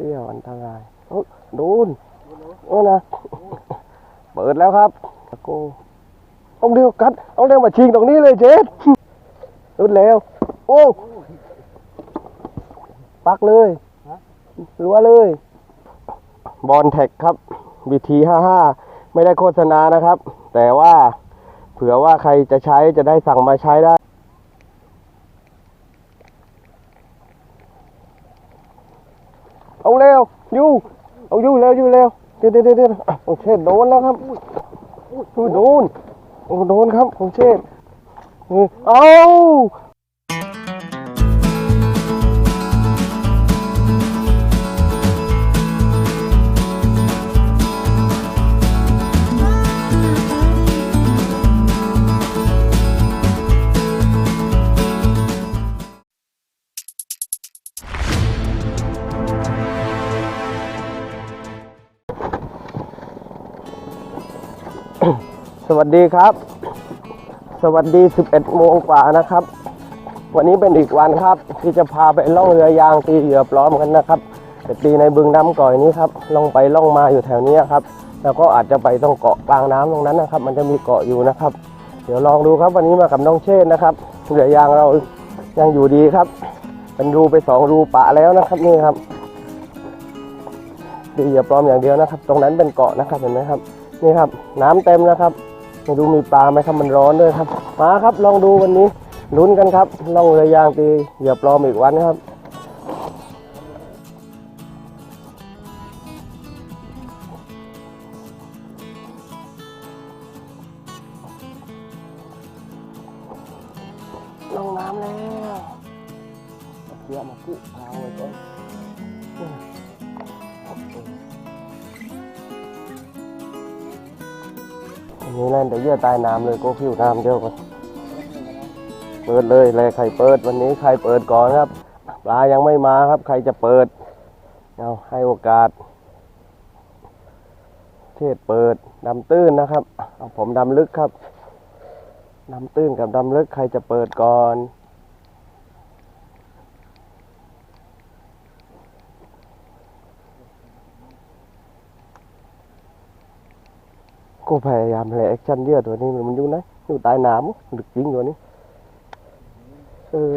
เสี่ยวอันตรายโอ้ดูนโอ้นะเปิดแล้วครับตะโกเอาเร็วกัดเอาเร็วมาชิงตรงนี้เลยเจ๊รุดเร็วโอ้ปักเลยรัวเลย บอลแท็กครับบีทีห้าห้าไม่ได้โฆษณานะครับ แต่ว่าเผื่อว่าใครจะใช้จะได้สั่งมาใช้ได้ เอาแล้วยูเอายูแล้วยูเร็วเดี๋ยวเดี๋ยวเดี๋ยวเดี๋ยวอะขอเคโดนแล้วครับโดนโอ้โดนครับโอเคเอา สวัสดีครับ สวัสดี 11 โมงกว่านะครับ วันนี้เป็นอีกวันครับ ที่จะพาไปล่องเรือยางตีเหยื่อปลอมกันนะครับไปตีในบึงน้ำก่อยนี้ครับล่องไปล่องมาอยู่แถวนี้ครับ แล้วก็อาจจะไปตรงเกาะกลางน้ำตรงนั้นนะครับ มันจะมีเกาะอยู่นะครับ เดี๋ยวลองดูครับวันนี้มากับน้องเชษนะครับเรือยางเรายังอยู่ดีครับ เป็นรูไปสองรูปะแล้วนะครับนี่ครับตีเหยื่อปลอมอย่างเดียวนะครับ ตรงนั้นเป็นเกาะนะครับเห็นไหมครับ นี่ครับ น้ำเต็มแล้วครับไม่รู้มีปลาไหมครับมันร้อนด้วยครับ มาครับลองดูวันนี้ลุ้นกันครับล่องเรือยางตีเหยื่อปลอมอีกวันครับ นี่นั่นเดี๋ยวเยื่อตายน้ำเลยก็ผิวน้ำเดียวกันเปิดเลยเลยใครเปิดวันนี้ใครเปิดก่อนครับปลายังไม่มาครับ ใครจะเปิดเอาให้โอกาส เทศเปิดดำตื้นนะครับ เอาผมดำลึกครับดำตื้นกับดำลึกใครจะเปิดก่อน ก็พยายามเลยแอคชั่นเยอะตัวนี้มันอยู่ไหนอยู่ใต้น้ำดึกจริงตัวนี้เออ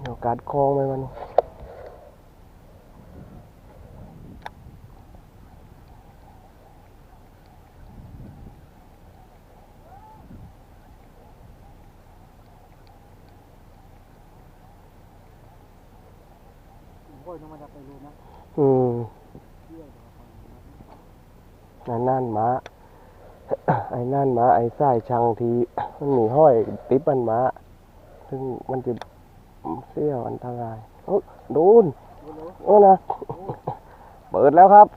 เดี๋ยวการคลองไหมมัน โอืมไอ้นั่นหมา ไอ้นั่นหมา ไอ้ไส้ชังทีมันมีห้อยติบมันหมาซึ่งมันจะเสี่ยวอันตรายโอ้โดนโอ้นะ เปิดแล้วครับ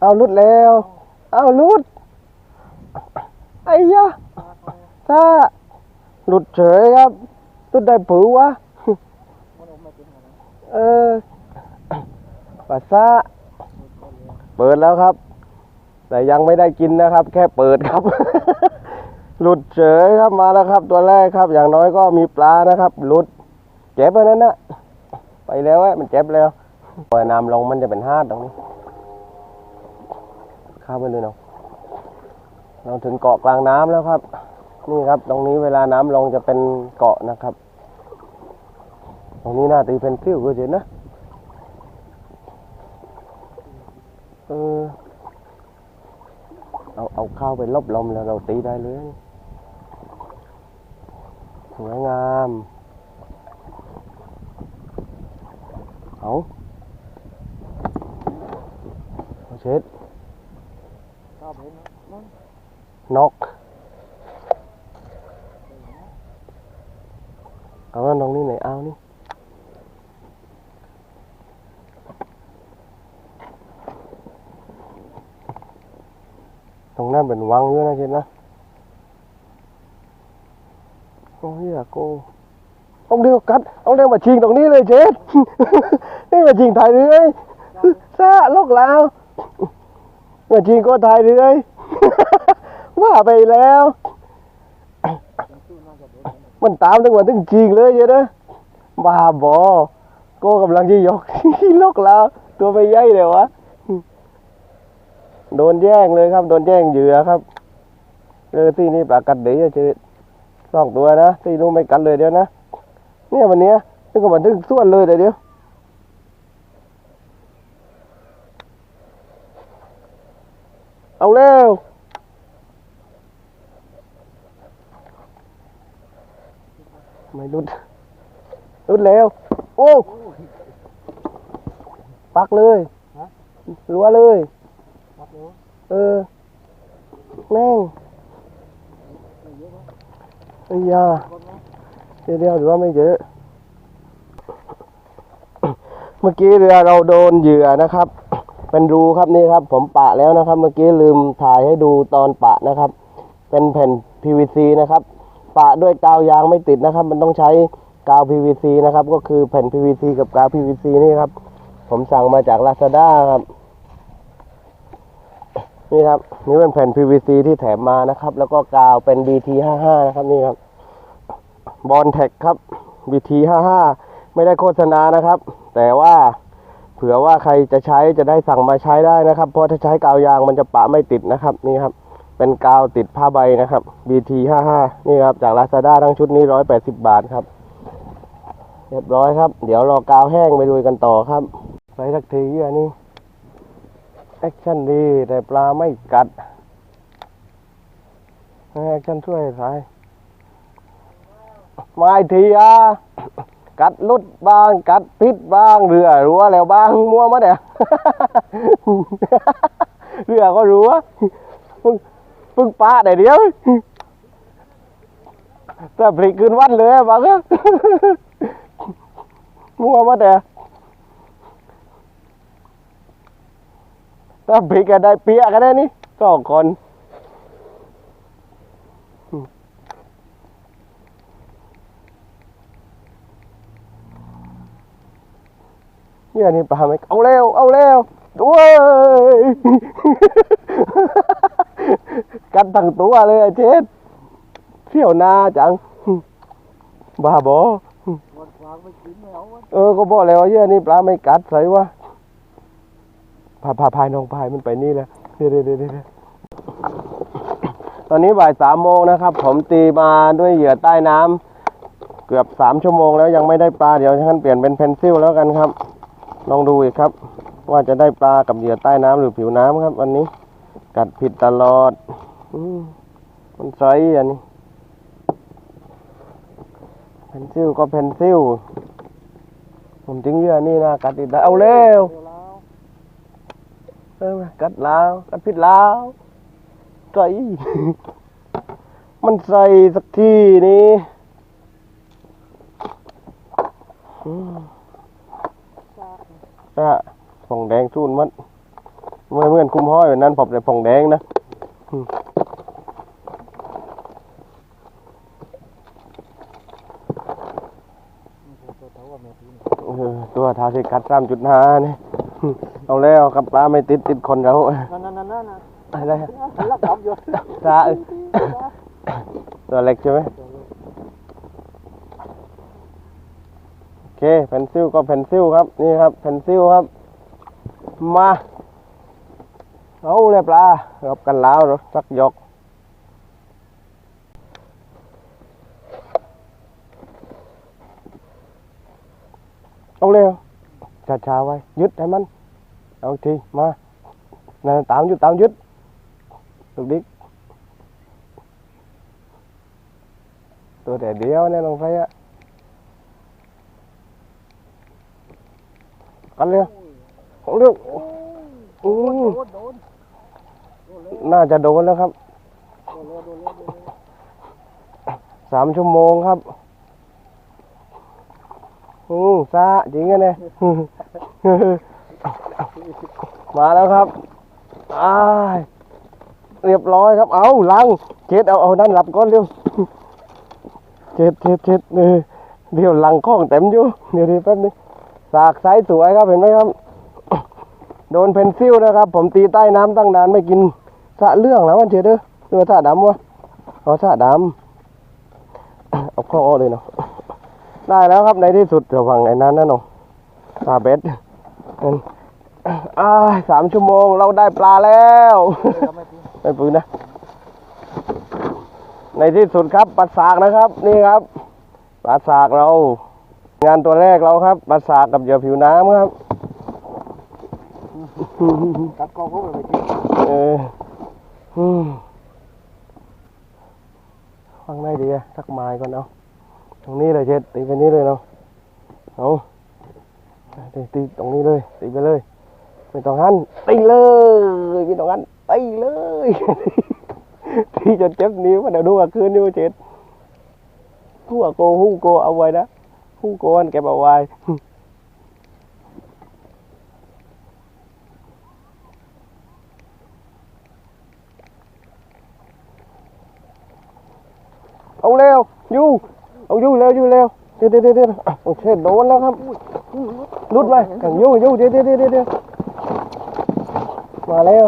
เอาลุดแล้ว เอาลุด ไอ้ยะถ้าหลุดเฉยครับ ลุดได้ผือวะเออปัสสะเปิดแล้วครับ แต่ยังไม่ได้กินนะครับ แค่เปิดครับ หลุดเฉยครับมาแล้วครับ ตัวแรกครับ อย่างน้อยก็มีปลานะครับ หลุดเจ็บไปนั้นนะไปแล้วอะมันเจ็บแล้วปล่อยน้ำลงมันจะเป็นห้าดตรงนี้ข้ามไปเลยเนาะเราถึงเกาะกลางน้ำแล้วครับ นี่ครับ ตรงนี้เวลาน้ำลงจะเป็นเกาะนะครับ ตรงนี้น่าตีเป็นซิ่วก็เห็นนะเออเอาเอาข้าวไปลบลมแล้วเราตีได้เลยสวยงามเอาเอาเช็ดนะนั่นนกเอาว่าตรงนี้ไหนเอานี่ ตรง นั้นเป็นวังเยอะนะเช็ดนะโอ้ยโกเอาเร็วกัดเอาเร็วมาชิงตรงนี้เลยเจ๊นี่มาชิงถ่ายเรื่อยซะลกแล้วมาชิงก็ถ่ายเรื่อยว่าไปแล้ว มันตามตั้งวันตั้งจริงเลยเยอะนะบ้าบอโก้กำลังจะยกลกแล้ว ตัวไม่ใหญ่เลยวะ โดนแย่งเลยครับ โดนแย่งเหยื่อครับเออที่นี่ปลากัดเดี๋ยวจะสองตัวนะที่นู้นไม่กัดเลยเดี๋ยวนะเนี่ยวันเนี้ยนึกว่ามันถึงส่วนเลยแต่เดี๋ยวเอาเร็วไม่รุดรุดแล้ว โอ้ ปักเลยรัวเลยรับ เออ แม่งไอ้ยาเดียวเดี๋ยวหรือว่าไม่เยอะ เมื่อกี้เรือเราโดนเหยื่อนะครับ เป็นรูครับนี่ครับ ผมปะแล้วนะครับ เมื่อกี้ลืมถ่ายให้ดูตอนปะนะครับ เป็นแผ่น PVC นะครับ ปะด้วยกาวยางไม่ติดนะครับ มันต้องใช้กาว PVC นะครับ ก็คือแผ่น PVC กับกาว PVC นี่ครับ ผมสั่งมาจาก Lazada ครับ นี่ครับนี่เป็นแผ่น PVC ที่แถมมานะครับ แล้วก็กาวเป็น BT55 นะครับนี่ครับบอลแท็กครับ BT 55 ไม่ได้โฆษณานะครับ แต่ว่าเผื่อว่าใครจะใช้จะได้สั่งมาใช้ได้นะครับ เพราะถ้าใช้กาวยางมันจะปะไม่ติดนะครับนี่ครับ เป็นกาวติดผ้าใบนะครับ BT 55 นี่ครับจาก Lazada ทั้งชุดนี้ 180 บาทครับเรียบร้อยครับ เดี๋ยวรอกาวแห้งไปลุยกันต่อครับ ไปสักทีอันนี้ แอคชั่นดีแต่ปลาไม่กัดแอคชั่นช่วยสายไม่ทีอะกัดลุดบ้างกัดพิษบ้างเรือรัวแล้วบ้างมัวมาเนี่ยเรือก็รัวพึ่งพึ่งปลาแต่เดียวแต่พลิกขึ้นวันเลยบ้างมัวมาแต่ ถ้าพลิกก็ได้เปียกันได้นี่สองคนเนี่ยนี่ปลาไม่เอาเร็วเอาเร็วด้วย กันทั้งตัวเลยอะเจ็ดเที่ยวนาจังบ้าบอเอาวันเอก็บอกแล้วเยอะนี่ปลาไม่กัดใส่วะ พาพาพายน้องพายมันไปนี่แล้วเดี๋ยวเดี๋ยวเดี๋ยวตอนนี้บ่ายสามโมงนะครับ ผมตีมาด้วยเหยื่อใต้น้ำเกือบสามชั่วโมงแล้วยังไม่ได้ปลาเดี๋ยวฉันเปลี่ยนเป็นเพนซิลแล้วกันครับ ลองดูอีกครับ ว่าจะได้ปลากับเหยื่อใต้น้ำหรือผิวน้ำครับ วันนี้ กัดผิดตลอดอมันไซส์อันนี้เพนซิลก็เพนซิลผมจึงเหยื่อนี่นะกัดติดเอาเร็ว ออกัดลาวกัดผิดลาวใส่มันใส่สักทีนี้อืมซากอะผ่องแดงทุ่นมันเมื่อเมื่อนคุ้มห้อยแบบนั้นผมแต่ผ่องแดงนะตัวเท่าเออตัวทาสิกัดสามจุดห้านี่ เอาแล้วกับปลาไม่ติดติดคนเรานั่นนั่นนั่นนั่นอะไรลักขับอยู่ซาเออตัวเล็กใช่ไหมโอเคเพนซิลก็เพนซิลครับ นี่ครับเพนซิลครับ มาเอาเลยปลารับกันแล้วสักยกเอาเร็วช้าๆไว้ยึดให้มัน เอาอีกทีมานั่นตามยึดตามยึดลูกดิ๊กตัวแต่เดียวเนี่ยลงไปอะกันเร็วเอาเร็วอืมโดนโดนน่าจะโดนแล้วครับสามชั่วโมงครับอืมซาจริงกันเนี่ย มาแล้วครับอ้ายเรียบร้อยครับ เอาลังเจ็ดเอาเอาด้านหลับก้อนเร็วเจ็ดเจ็ดเจ็ดเออเดี๋ยวหลังข้องเต็มอยู่เดี๋ยวดีแป๊บนึงสากไซส์สวยครับเห็นไหมครับ โดนเพนซิลนะครับ ผมตีใต้น้ำตั้งนานไม่กินสะเรื่องแล้วมันเฉยเด้อเรือสะดำวะเอาสะดำเอาข้ออ้อเลยเนาะได้แล้วครับในที่สุดระวังไอ้นั้นนะนาะปลาเบ็ด อ่าสามชั่วโมงเราได้ปลาแล้วเราไม่ตีไม่ปืนนะ ในที่สุดครับปลาสากนะครับ นี่ครับปลาสากเรา งานตัวแรกเราครับปลาสากกับเหยื่อผิวน้ำครับตัดกองพวกเราไปตีเอออืมฟังได้ดีอะทักไม้ก่อนเอาตรงนี้เลยเจ็ดตีไปนี้เลยเนาะเอาตีตีตรงนี้เลยตีไปเลย ไม่ต้องหันตีเลยไม่ต้องหันตีเลยตีจนเจ็บนิ้วมันเดี๋ยวดูว่าคืนนิ้วเจ็ดหัวโกหุ้งโกเอาไว้นะหุ้งโกอันเก็บเอาไว้เอาเร็วยู่เอายู่เร็วยู่เร็วเดี๋ยวเดี๋ยวเดี๋ยวเดี๋ยวโอเคโดนแล้วครับรุดไปกันอยู่ยู่เดี๋ยวเดี๋ยวเดี๋ยวเดี๋ยว มาแล้ว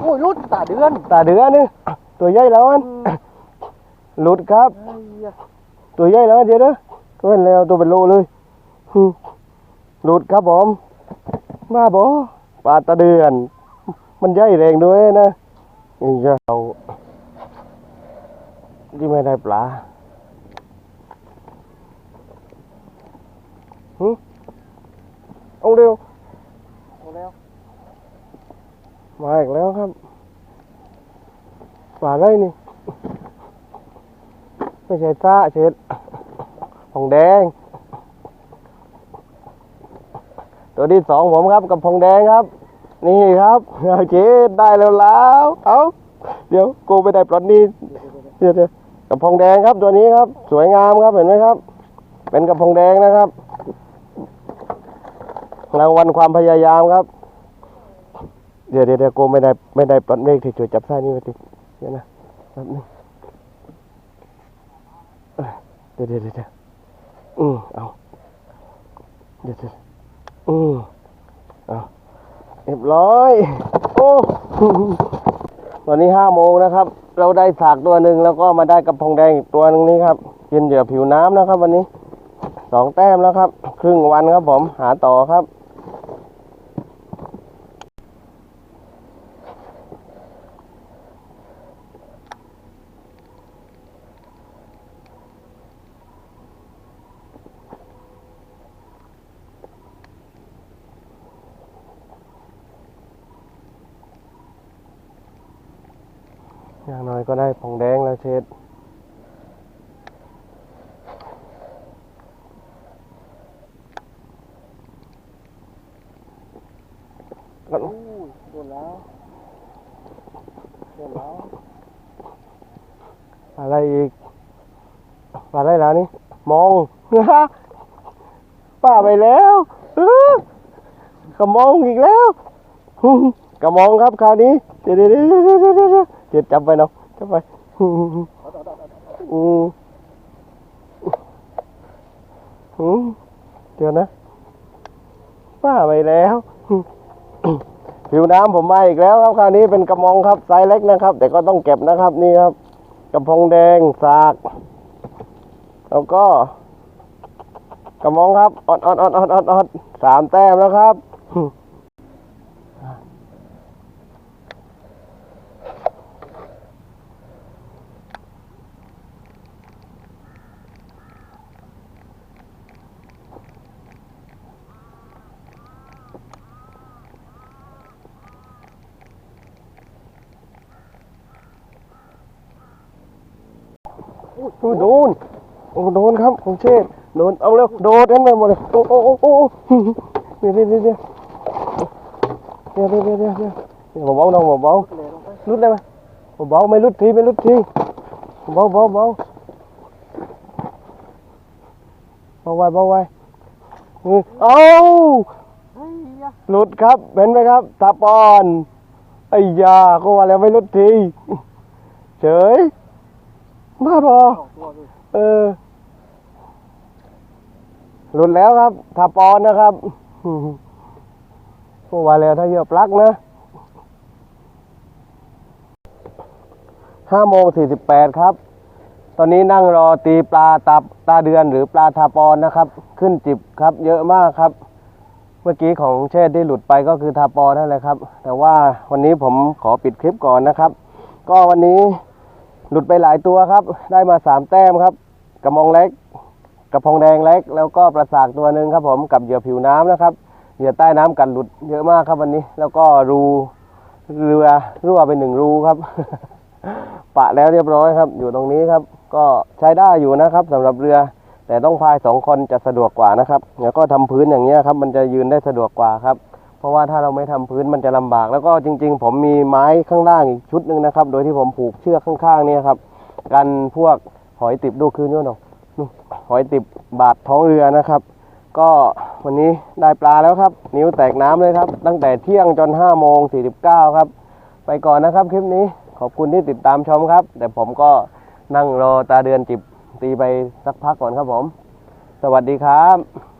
โอ้ยรุดตาเดือนตาเดือนี่ตัวใหญ่แล้วอันหลุดครับไอ้ยะตัวใหญ่แล้วเดี๋ยวเด้อตัวเป็นแล้วตัวเป็นโลเลยหึหลุดครับผมมาบอปลาตาเดือน มันใหญ่แรงด้วยนะนี่จะเอาที่ไม่ได้ปลาหึเอาเร็ว เอาแล้ว มาอีกแล้วครับปลาอะไรนี่ ไม่ใช่ซ่าเช็ดผงแดง ตัวที่สองผมครับกับผงแดงครับ นี่ครับเอาเช็ดได้แล้วแล้วเอาเดี๋ยวกูไปได้ปลดนี่เดี๋ยวเดี๋ยวกับผงแดงครับตัวนี้ครับ สวยงามครับเห็นไหมครับ เป็นกับผงแดงนะครับรางวัลความพยายามครับ เดี๋ยวเดี๋ยวเดี๋ยวกูไม่ได้ไม่ได้ปลดเมฆที่จุดจับไส้นี่มาติเดี๋ยวนะแป๊บนึงเดี๋ยวเดี๋ยวเดี๋ยวอืมเอาเดี๋ยวเดี๋ยวอืมเอาเรียบร้อย โอ้ตอนนี้ห้าโมงนะครับ เราได้สากตัวหนึ่งแล้วก็มาได้กระพงแดงอีกตัวหนึ่งนี่ครับกินเหยื่อผิวน้ำนะครับ วันนี้สองแต้มแล้วครับ ครึ่งวันครับผมหาต่อครับ อย่างน้อยก็ได้ผงแดงแล้วเชดก็โอ้ยโดนแล้วโดนแล้วอะไรอีกอะไรแล้วนี่ มองป้าไปแล้วเออกระมองอีกแล้วกระมองครับคราวนี้เดี๋ยวเดี๋ยว เดี๋ยวเดี๋ยวเดี๋ยวเดี๋ยวเดี๋ยวจับไปเนาะจับไปอืมอืมเดี๋ยวนะป้าไปแล้วผิวน้ำผมมาอีกแล้วครับคราวนี้เป็นกระมองครับไซส์เล็กนะครับ แต่ก็ต้องเก็บนะครับนี่ครับ กระพงแดงสาก แล้วก็ กระมองครับอดอดอดอดอดอดสามแต้มแล้วครับ โอ้โดน โอ้โดนครับของเชษโดน เอาเร็ว โดดกันไปหมดเลย โอ้โอ้โอ้โอ้เดี๋ยวเดี๋ยวเดี๋ยวเดี๋ยวเดี๋ยวเดี๋ยวเดี๋ยวเดี๋ยวเบาๆน้องเบาเลยลงไปๆรุดได้ไหมเบาๆไม่รุดทีไม่รุดทีเบาเบาเบาเบาไว้เบาไว้นี่เอาเฮ้ยยะหลุดครับ เห็นไหมครับตาปอนไอ้ยาก็ว่าแล้วไม่รุดทีเฉย บ้าบอสอเออ หลุดแล้วครับทาปอนนะครับผู้ว่าแล้วถ้าเหยอะปลักนะห้าโมงสี่สิบแปดครับ ตอนนี้นั่งรอตีปลาตาตาเดือนหรือปลาทาปอนนะครับ ขึ้นจิบครับ เยอะมากครับ เมื่อกี้ของเชษที่หลุดไปก็คือทาปอนนั่นแหละครับ แต่ว่าวันนี้ผมขอปิดคลิปก่อนนะครับ ก็วันนี้ หลุดไปหลายตัวครับ ได้มาสามแต้มครับ กระมองเล็ก กระพงแดงเล็ก แล้วก็ประสากตัวหนึ่งครับ ผมกับเหยื่อผิวน้ำนะครับเหยื่อใต้น้ำกันหลุดเยอะมากครับวันนี้ แล้วก็รูเรือรั่วไปหนึ่งรูครับ ปะแล้วเรียบร้อยครับ อยู่ตรงนี้ครับ ก็ใช้ได้อยู่นะครับสำหรับเรือ แต่ต้องพายสองคนจะสะดวกกว่านะครับแล้วก็ทำพื้นอย่างเงี้ยครับ มันจะยืนได้สะดวกกว่าครับ ราะว่าถ้าเราไม่ทำพื้นมันจะลำบาก แล้วก็จริง ๆ ผมมีไม้ข้างล่างอีกชุดหนึ่งนะครับ โดยที่ผมผูกเชือกข้างๆเนี่ยครับกันพวกหอยติบดูคืนนู้นหนอนหอยติบบาดท้องเรือนะครับ ก็วันนี้ได้ปลาแล้วครับ นิ้วแตกน้ำเลยครับ ตั้งแต่เที่ยงจน5โมง49ครับ ไปก่อนนะครับคลิปนี้ขอบคุณที่ติดตามชมครับ แต่ผมก็นั่งรอตาเดือนจิบตีไปสักพักก่อนครับผม สวัสดีครับ